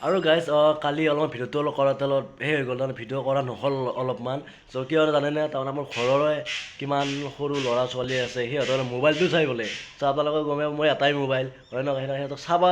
আৰু গাইজ কালি অলপমান ভিডিঅ'টো অলপ কৰাতে অলপ সেই হৈ গ'ল তাৰমানে ভিডিঅ' কৰা নহ'ল অলপমান। চ' কিয় জানেনে তাৰমানে মোৰ ঘৰৰে কিমান সৰু ল'ৰা ছোৱালী আছে সিহঁতৰ মোবাইলটো চাই বোলে চ' আপোনালোকে গমে মই এটাই মোবাইল হয় নহয়? সেইকাৰণে সিহঁতক চাবা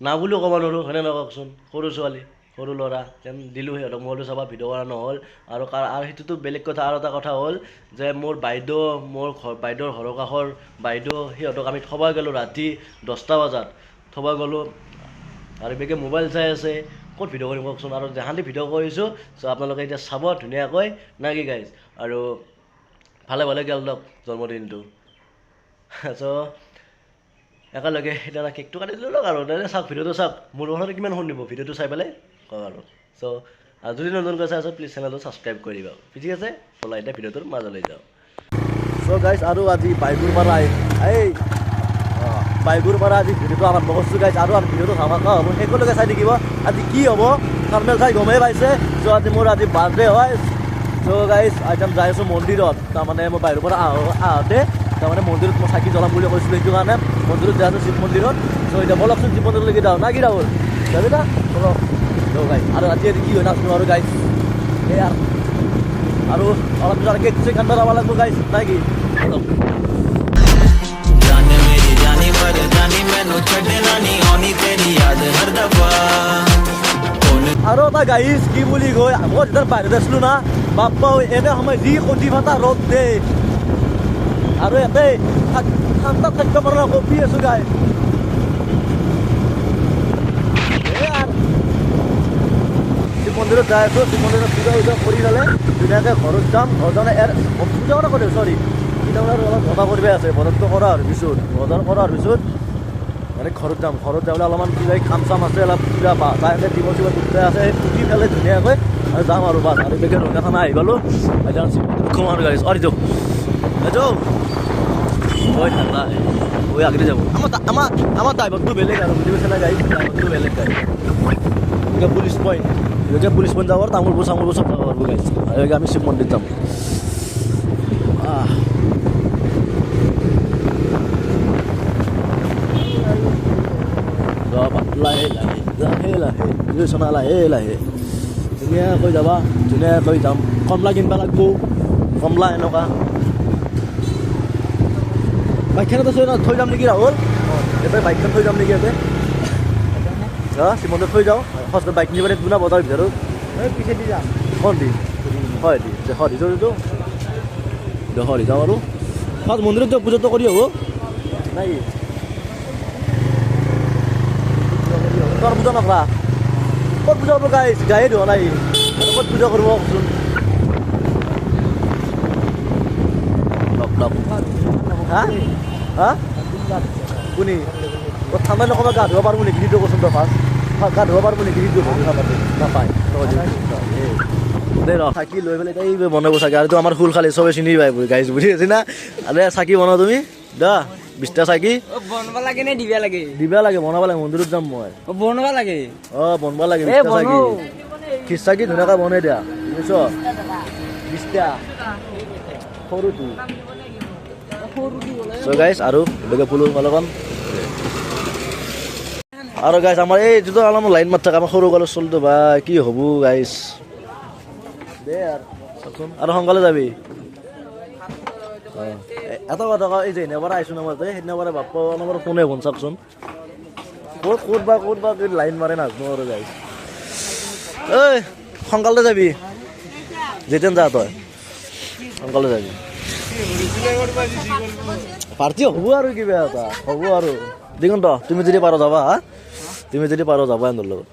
না বুলিও ক'ব নোৱাৰোঁ হয়নে নহয় কওকচোন? সৰু ছোৱালী সৰু ল'ৰা যেন দিলোঁ সিহঁতক মোবাইলটো চাবা ভিডিঅ' কৰা নহ'ল। আৰু কাৰ- আৰু সেইটোতো বেলেগ কথা আৰু এটা কথা হ'ল যে মোৰ বাইদেউ মোৰ ঘৰ বাইদেউৰ ঘৰৰ কাষৰ বাইদেউ সিহঁতক আমি থ'ব গ'লোঁ ৰাতি দহটা বজাত। থ'ব গ'লোঁ আৰু বেগে মোবাইল চাই আছে, ক'ত ভিডিঅ' কৰিম কওকচোন? আৰু দেহান্তি ভিডিঅ' কৰিছোঁ চ' আপোনালোকে এতিয়া চাব ধুনীয়াকৈ। না কি গাইজ আৰু ভালে ভালে গ'ল দিয়ক জন্মদিনটো। চ' একেলগে এতিয়া কেকটো কাটি দিলোঁ আৰু। তেনে চাওক ভিডিঅ'টো চাওক। মোৰ কথাটো কিমান শুনিব ভিডিঅ'টো চাই পেলাই কওক আৰু। চ' যদি নতুনকৈ চাই আছোঁ প্লিজ চেনেলটো ছাবস্ক্ৰাইব কৰি দিব। ঠিক আছে? ব'লা এতিয়া ভিডিঅ'টোৰ মাজলৈ যাওঁ। চ' গাইজ আৰু আজি বাইকৰ পৰা এই অঁ বাইকৰ পৰা আজি ভিডিঅ'টো আৰম্ভ কৰিছোঁ গাইজ আৰু আমি ভিডিঅ'টো চাব হ'ব। শেষলৈকে চাই থাকিব। আজি কি হ'ব? থাৰ্মেল চাই গমেই পাইছে। চ' আজি মোৰ আজি বাৰ্থডে হয়। চ' গাইজ আজি যাই আছোঁ মন্দিৰত। তাৰমানে মই বাহিৰৰ পৰা আহ আহোঁতে তাৰমানে মন্দিৰত মই চাকি জ্বলাম বুলি কৈছিলোঁ সেইটো কাৰণে। মন্দিৰত যাই আছোঁ শিৱ মন্দিৰত। চ' এতিয়া বলকচোন শিৱ মন্দিৰলৈকে যাওঁ। না কি ৰাহুল? যাবি না? চ' গাইজ আৰু আজি আজি কি হয় নাচোঁ আৰু গাইজ সেয়া আৰু অলপ পিছত কেক চেক আনিব যাব লাগিব গাইজ নাই কি? ਮੈਨੂੰ ਛੱਡਣਾ ਨਹੀਂ ਆਉਣੀ ਤੇਰੀ ਯਾਦ ਹਰ ਦਫਾ ਹੁਣ আৰু এটা গাইজ কি বুলি কয় মই যেতিয়া বাহিৰত আছিলোঁ না বাপ্পা ঐ, এনে সময় যি কণী ফাটা ৰ'দ দে আৰু ইয়াতে ঠা- ঠাণ্ডা থাকিব পৰা নাই কঁপি আছোঁ গাই এই আৰু। শিৱ মন্দিৰত যাই আছোঁ শিৱ মন্দিৰত পূজা উজা কৰি পেলাই ধুনীয়াকৈ ঘৰত যাম ঘৰত যাওঁতে ইয়াৰ পূজা কৰা কৰিম চৰি পূজা কৰা অলপ বজাৰ কৰিব আছে বজাৰটো কৰা আৰু পিছত বজাৰ কৰা আৰু পিছত মানে ঘৰত যাম, ঘৰত যাবলৈ অলপমান কিবা কাম চাম আছে, অলপ কিবা বা তাতে দিব চিব দুটা আছে সেই পুতি পেলাই ধুনীয়াকৈ আৰু যাম আৰু বাছ। আৰু বেগে ৰঙা খানা আহি পালোঁ এতিয়া খুম আৰু গাড়ী অৰি যাওঁ যাওঁ ঐ, ঠাণ্ডা। আগতে যাব। আমাৰ আমাৰ আমাৰ ড্ৰাইভাৰটো বেলেগ আৰু, বুজি পাইছে না গাড়ী? ড্ৰাইভাৰটো বেলেগ গাড়ী। এতিয়া পুলিচ পইণ্ট এতিয়া পুলিচ পইণ্ট যাব আৰু তামোলবোৰ চামোলবোৰ চব যাব আৰু গাড়ী। আমি শিৱ মন্দিৰ যাম আহ যাবা লাহে লাহে লাহে লাহে লাহে ধুনীয়াকৈ যাবা ধুনীয়াকৈ যাম কমলা কিনিব লাগিব কমলা এনেকুৱা বাইকখনত আছে ন থৈ যাম নেকি ৰাহুল ইয়াতে বাইকখন থৈ যাম নেকি ইয়াতে হা শ্ৰীমন্দিৰত থৈ যাওঁ ফাৰ্ষ্ট বাইক নিব লাগিব না বজাৰ ভিতৰত পিছেদি যাম হয় দি হয় দি যে হয় দি যদিও দে হয় যাওঁ আৰু ফাৰ্ষ্ট মন্দিৰত যাওঁ পূজাটো কৰি হ'ব নাই তোৰ পূজা নকৰা ক'ত পূজা কৰিব গাই গায়ে ধোৱা নাই। ক'ত পূজা কৰিব কচোন? লগ লগ হা? হা? ঠাণ্ডা নকবা গা ধুব পাৰব নেকি সেইটো কচোন ফাৰ্ষ্ট গা ধুব পাৰব নেকি নাপাতে নাপায়। চাকি লৈ পেলাই এই বনাব চাগে আৰু আমাৰ ফুল খালি চবে চিনি পাই গাইছ বুজি আছে না? আৰে চাকি বনাও তুমি। দা। বিছটা চাকি? বনবা লাগে নে দিবা লাগে? দিবা লাগে বনাব লাগে মন্দিৰত যাম মই। বনবা লাগে? অঁ বনবা লাগে চাকি। খিচ চাকি ধুনীয়াকৈ বনাই দিয়া বুজিছ বিছটা সৰুটো চ' গাইছ আৰু বেলেগে ফুলো অলপমান আৰু গাইছ আমাৰ এই যিটো অলপমান লাইন মাত থাকে আমাৰ সৰু কালৰ চলটো বা কি হ'ব গাইছ দে আৰু। আৰু সোনকালে যাবি। এটা কথা কওঁ এই যে সেইদিনাৰ পৰা আহিছোঁ নামাৰ সেইদিনাৰ পৰা বাপ্পা নামাৰ ফোনে ফোন চাওকচোন ক'ত ক'ত বা, ক'ত লাইন মাৰে নাজানো আৰু গাইছ ঐ সোনকালে যাবি। যেতেন যা তই। সোনকালে যাবি। পাৰ্টি হ'ব আৰু কিবা এটা, হ'ব আৰু। দিগন্ত, তুমি যদি পাৰ যাবা, হা? তুমি যদি পাৰ যাবা এন্দৰ লগত।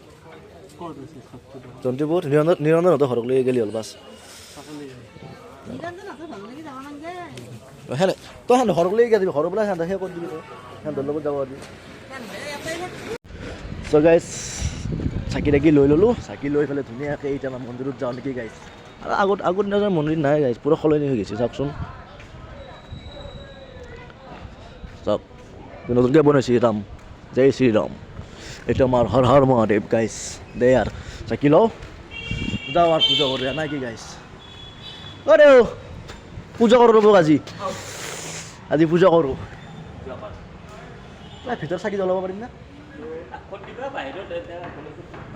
জন্তুপুৰ নিৰঞ্জন নিৰঞ্জনহঁতৰ ঘৰক লৈ গেলি হ'ল, বাছ। সেনে তই সেনে ঘৰক লৈ যাবি ঘৰৰ পৰা সেনে সেই কৰি দিবি সেহঁতৰ লগত যাব দিবি চ' গাইছ চাকি তাকি লৈ ল'লোঁ চাকি লৈ পেলাই ধুনীয়াকৈ এতিয়া আমাৰ মন্দিৰত যাওঁ নেকি গাইছ আৰু আগত আগত দিনৰ মন্দিৰ নাই গাইছ পূৰা সলনি হৈ গৈছে চাওকচোন। চাওক নতুনকৈ বনাইছে ৰাম। জয় শ্ৰীৰাম এইটো আমাৰ হৰ হৰ মহাদেৱ গাইছ দে আৰু চাকি লওঁ। যাওঁ আৰু পূজা কৰোঁ নাই কি অৰে অ' পূজা কৰোঁ ৰ'ব আজি। আজি পূজা কৰোঁ। নাই ভিতৰত চাকি জ্বলাব পাৰিম না?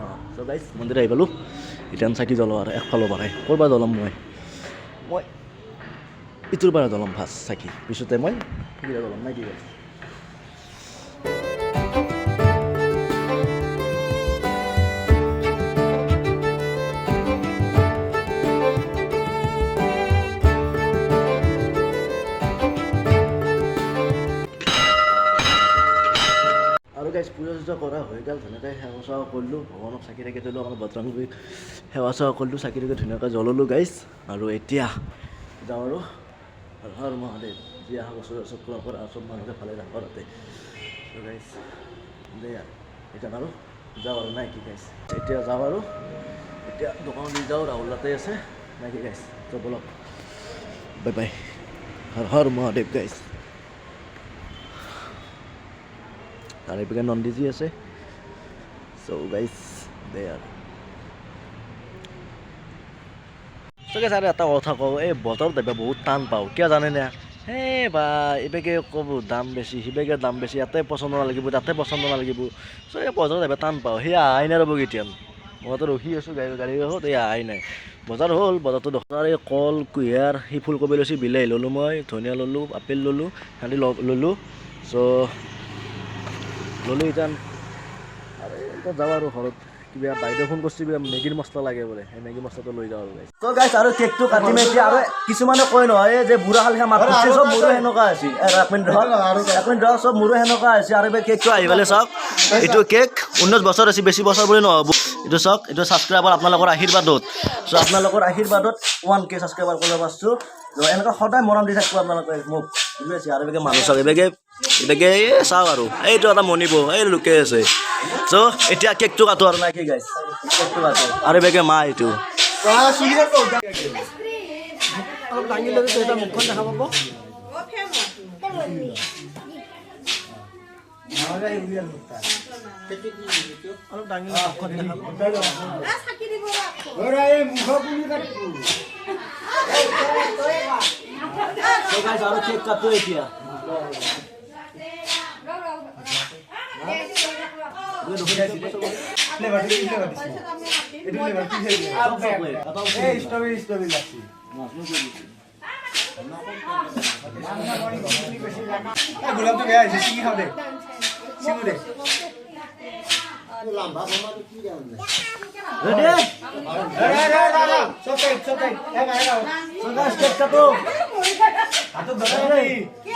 অঁ গাইজ মন্দিৰ আহি পালোঁ। এতিয়া চাকি জ্বলাওঁ আৰু একফালৰ পৰাই। ক'ৰ পৰা জ্বলাম মই? মই ইটোৰ পৰা জ্বলাম ফাৰ্ষ্ট চাকি। পিছতে মই জ্বলাম। নাই, কি গাইজ পূজা চূজা কৰা হৈ গ'ল, ধুনীয়াকৈ সেৱা চেৱা কৰিলোঁ। ভগৱানক চাকি তাকি দিলোঁ, আমাৰ বজৰংগীক সেৱা চেৱা কৰিলোঁ, চাকি তাকি ধুনীয়াকৈ জ্বলালোঁ গাইজ আৰু এতিয়া যাওঁ আৰু হৰ মহাদেৱ, যি অহা বছৰ চব পূৰণ কৰা চব মানুহকে ভালে ৰাখক তাতে। গাইজ দে আৰু এতিয়া আৰু, যাওঁ আৰু নাই কি গাইজ এতিয়া যাওঁ আৰু, এতিয়া দোকানত দি যাওঁ ৰাহুল তাতে আছে। নাই কি গাইজ ত' বলক। Bye bye Har Har Mahadev guys তাৰে পিনে নন্দীজি আছে। চ' গাইজ দে আৰু চাগে ছাৰ এটা কথা কওঁ, এই বজাৰত যাবা বহুত টান পাওঁ, কিয় জানেনে হে বা এইবেগে ক'ব দাম বেছি সিবেগে দাম বেছি, ইয়াতে পচন্দ নালাগিব, তাতে পচন্দ নালাগিব। চ' এই বজাৰত যাবা টান পাওঁ সেই আহাই নাই ৰ'ব কেতিয়া মইতো ৰখি আছোঁ, গাড়ী গাড়ী ৰখত এই আহাই নাই। বজাৰ হ'ল, বজাৰটো দোকানৰ এই কল, কুঁহিয়াৰ সেই ফুলকবি লৈছোঁ বিলাহী ল'লোঁ মই, ধনিয়া ল'লোঁ, আপেল ল'লোঁ সিহঁতি ল'লোঁ। চ' ল'লোঁ ইতান আৰু এতিয়া যাওঁ আৰু ঘৰত। কিবা বাইদেউ ফোন কৰিছে, কিবা মেগীৰ মছলা লাগে বোলে। সেই মেগী মছলাটো লৈ আৰু গাইছ তো গাইছ আৰু কেকটো কাটিম এতিয়া আৰু কিছুমানে কয় নহয় যে বুঢ়া খালি মাত দিছে চব মোৰো সেনেকুৱা হৈছে। এক মিনিট এক মিনিট চব মোৰো সেনেকুৱা হৈছে। আৰু এইবাৰ কেকটো আহি পেলাই চাওক। এইটো কেক ঊনৈছ বছৰ আছে বেছি বছৰ বুলি নহ'ব। এইটো চাওক, এইটো ছাবস্ক্ৰাইবাৰ আপোনালোকৰ আশীৰ্বাদত। চ' আপোনালোকৰ আশীৰ্বাদত ওৱান কে ছাবস্ক্ৰাইবাৰ কৰিব পাৰিছোঁ। ত' এনেকুৱা সদায় মৰম দি থাকিব আপোনালোকে মোক। বুজি পাইছে? আৰু এইভাগে মানুহ চাওক এইভাগে এই চাওক আৰু এইটো এটা মনিব এই লোকে আছে চ' এতিয়া কেকটো কাটো আৰু নাই কি গাইছ কেকটো কাটো আৰু এইভাগে মা এইটো অলপ দাঙি তো এটা মুখখন দেখা পাব অলপ দাঙি ল'লে মুখখন দেখা পাব So guys, আৰু কেক কাটো এতিয়া গোলাপটো বেয়া হৈছে ছিঙি খাওঁ দে ছিঙো দে Ready? চব টাইট চব টাইট এ মাৰে খাওঁ So guys, কেক কাটো হাতত ধৰা দেই আনকে হ'ব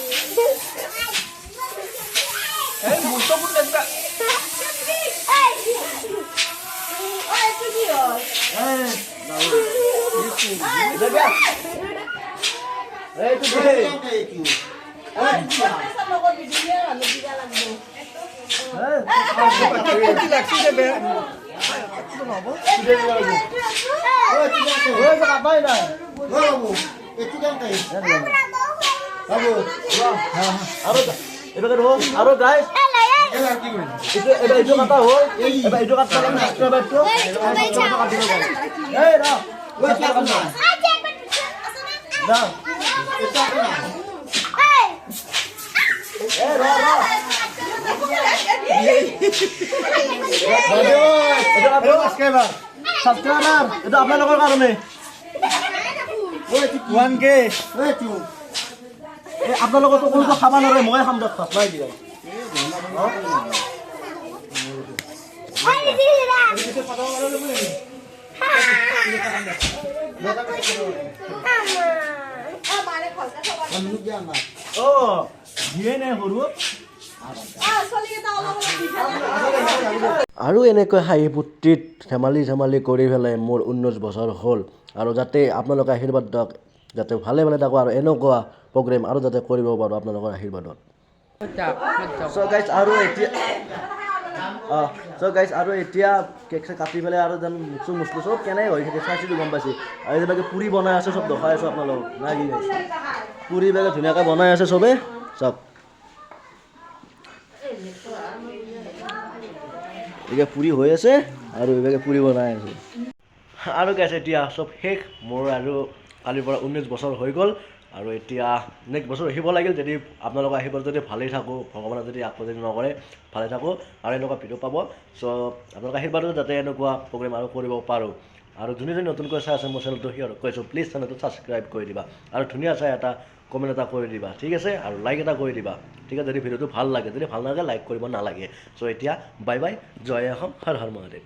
হৈছে আৰু এইভাগে ৰ'ব আৰু গাইছ এইটো কাটা হ'ল এইবাৰ এইটো কাটা লাগে সাবস্ক্ৰাইবাৰটো কাটিব এই ৰ ছাবস্ক্ৰাইবাৰ এইটো আপোনালোকৰ কাৰণে ওৱান কে এই আপোনালোকৰতো কোনোটো খাব নোৱাৰে ময়ে খাম দিয়ক নাই দিয়া অঁ দিয়ে নে আৰু এনেকৈ হাঁহি ফূৰ্তিত ধেমালি ধেমালি কৰি পেলাই মোৰ ঊনৈছ বছৰ হ'ল আৰু যাতে আপোনালোকে আশীৰ্বাদ দিয়ক, যাতে ভালে ভালে থাকোঁ আৰু এনেকুৱা প্ৰগ্ৰেম আৰু যাতে কৰিব পাৰোঁ আপোনালোকৰ আশীৰ্বাদত। চ' গাইজ আৰু এতিয়া অঁ চ' গাইছ আৰু এতিয়া কেক চেক কাটি পেলাই আৰু যেন মুখ মুচলো। চব কেনে হৈ থাকে চাইছিলোঁ গম পাইছে? আৰু এতিয়া পুৰি বনাই আছে চব, দেখাই আছোঁ আপোনালোকক নাই কি গাইছ পুৰি বেগে ধুনীয়াকৈ বনাই আছে চবে চব। এতিয়া পুৰি হৈ আছে, আৰু এইভাগে পুৰি বনাই আছে। আৰু গাইছে এতিয়া চব শেষ। মোৰ আৰু কালিৰ পৰা ঊনৈছ বছৰ হৈ গ'ল। আৰু এতিয়া নেক্সট বছৰ ৰখিব লাগিল, যদি আপোনালোকৰ আহিব, যদি ভালেই থাকোঁ, ভগৱানে যদি যদি নকৰে, ভালে থাকোঁ, আৰু এনেকুৱা ভিডিঅ' পাব। চ' আপোনালোকৰ আশীৰ্বাদত যাতে এনেকুৱা প্ৰগ্ৰেম আৰু কৰিব পাৰোঁ। আৰু যোনে যোনে নতুনকৈ চাই আছে মোৰ চেনেলটো সিহঁতক কৈছোঁ প্লিজ চেনেলটো ছাবস্ক্ৰাইব কৰি দিবা। আৰু ধুনীয়া চাই এটা কমেণ্ট এটা কৰি দিবা, ঠিক আছে? আৰু লাইক এটা কৰি দিবা, ঠিক আছে? যদি ভিডিঅ'টো ভালো লাগে, যদি ভালো নালাগে লাইক কৰিব নালাগে। চ' এতিয়া বাই বাই জয় অসম হৰ হৰ মহাদেৱ।